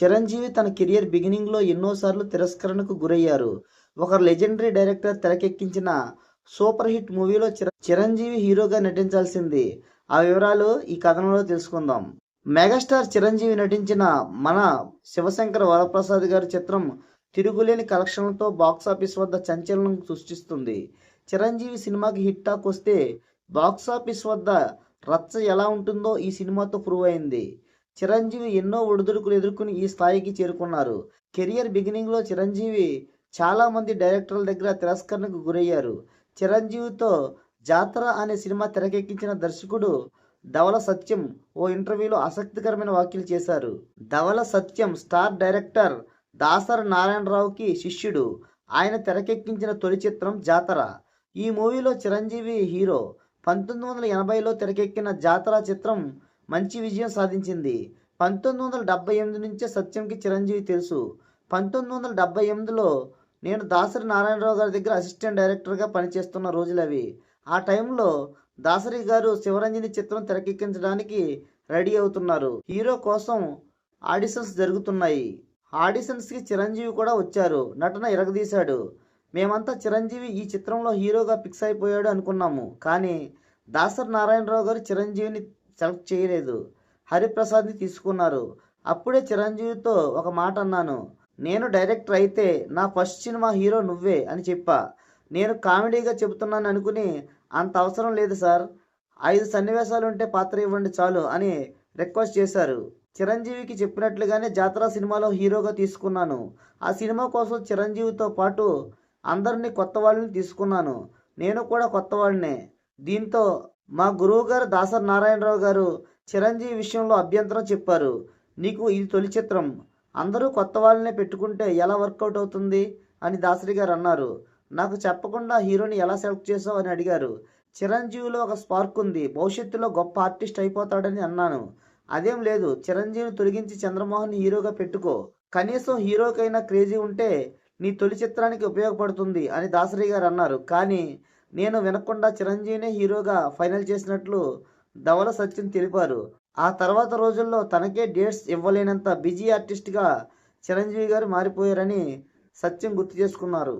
చిరంజీవి తన కెరియర్ బిగినింగ్లో ఎన్నోసార్లు తిరస్కరణకు గురయ్యారు. ఒక లెజెండరీ డైరెక్టర్ తెరకెక్కించిన సూపర్ హిట్ మూవీలో చిరంజీవి హీరోగా నటించాల్సింది. ఆ వివరాలు ఈ కథనంలో తెలుసుకుందాం. మెగాస్టార్ చిరంజీవి నటించిన మన శివశంకర్ వరప్రసాద్ గారి చిత్రం తిరుగులేని కలెక్షన్లతో బాక్సాఫీస్ వద్ద సంచలనం సృష్టిస్తుంది. చిరంజీవి సినిమాకి హిట్ టాక్ వస్తే బాక్సాఫీస్ వద్ద రచ్చ ఎలా ఉంటుందో ఈ సినిమాతో ప్రూవ్ అయింది. చిరంజీవి ఎన్నో ఒడిదుడుకులు ఎదుర్కొని ఈ స్థాయికి చేరుకున్నారు. కెరియర్ బిగినింగ్లో చిరంజీవి చాలామంది డైరెక్టర్ల దగ్గర తిరస్కరణకు గురయ్యారు. చిరంజీవితో జాతర అనే సినిమా తెరకెక్కించిన దర్శకుడు ధవల సత్యం ఓ ఇంటర్వ్యూలో ఆసక్తికరమైన వ్యాఖ్యలు చేశారు. ధవల సత్యం స్టార్ డైరెక్టర్ దాసర్ నారాయణరావుకి శిష్యుడు. ఆయన తెరకెక్కించిన తొలి చిత్రం జాతర. ఈ మూవీలో చిరంజీవి హీరో. పంతొమ్మిది వందల ఎనభైలో తెరకెక్కిన జాతర చిత్రం మంచి విజయం సాధించింది. పంతొమ్మిది వందల డెబ్బై ఎనిమిది నుంచే సత్యంకి చిరంజీవి తెలుసు. పంతొమ్మిది వందల డెబ్బై ఎనిమిదిలో నేను దాసరి నారాయణరావు గారి దగ్గర అసిస్టెంట్ డైరెక్టర్గా పనిచేస్తున్న రోజులు అవి. ఆ టైంలో దాసరి గారు శివరంజని చిత్రం తెరకెక్కించడానికి రెడీ అవుతున్నారు. హీరో కోసం ఆడిషన్స్ జరుగుతున్నాయి. ఆడిషన్స్కి చిరంజీవి కూడా వచ్చారు. నటన ఎరగదీశాడు. మేమంతా చిరంజీవి ఈ చిత్రంలో హీరోగా ఫిక్స్ అయిపోయాడు అనుకున్నాము. కానీ దాసరి నారాయణరావు గారు చిరంజీవిని సెలెక్ట్ చేయలేదు. హరిప్రసాద్ని తీసుకున్నారు. అప్పుడే చిరంజీవితో ఒక మాట అన్నాను. నేను డైరెక్టర్ అయితే నా ఫస్ట్ సినిమా హీరో నువ్వే అని చెప్పా. నేను కామెడీగా చెబుతున్నాను అనుకుని అంత అవసరం లేదు సార్. ఐదు సన్నివేశాలు ఉంటే పాత్ర ఇవ్వండి చాలు అని రిక్వెస్ట్ చేశారు. చిరంజీవికి చెప్పినట్లుగానే జాతర సినిమాలో హీరోగా తీసుకున్నాను. ఆ సినిమా కోసం చిరంజీవితో పాటు అందరినీ కొత్త వాళ్ళని తీసుకున్నాను. నేను కూడా కొత్త వాళ్ళనే. దీంతో మా గురువు గారు దాసరి నారాయణరావు గారు చిరంజీవి విషయంలో అభ్యంతరం చెప్పారు. నీకు ఇది తొలి చిత్రం. అందరూ కొత్త వాళ్ళనే పెట్టుకుంటే ఎలా వర్కౌట్ అవుతుంది? అని దాసరి గారు అన్నారు. నాకు చెప్పకుండా హీరోని ఎలా సెలెక్ట్ చేసావు అని అడిగారు. చిరంజీవిలో ఒక స్పార్క్ ఉంది. భవిష్యత్తులో గొప్ప ఆర్టిస్ట్ అయిపోతాడని అన్నాను. అదేం లేదు. చిరంజీవిని తొలగించి చంద్రమోహన్ హీరోగా పెట్టుకో. కనీసం హీరోకైనా క్రేజీ ఉంటే నీ తొలి చిత్రానికి ఉపయోగపడుతుంది అని దాసరి గారు అన్నారు. కానీ నేను వినకుండా చిరంజీవినే హీరోగా ఫైనల్ చేసినట్లు ధవల సత్యం తెలిపారు. ఆ తర్వాత రోజుల్లో తనకే డేట్స్ ఇవ్వలేనంత బిజీ ఆర్టిస్ట్గా చిరంజీవి గారు మారిపోయారని సత్యం గుర్తు చేసుకున్నారు.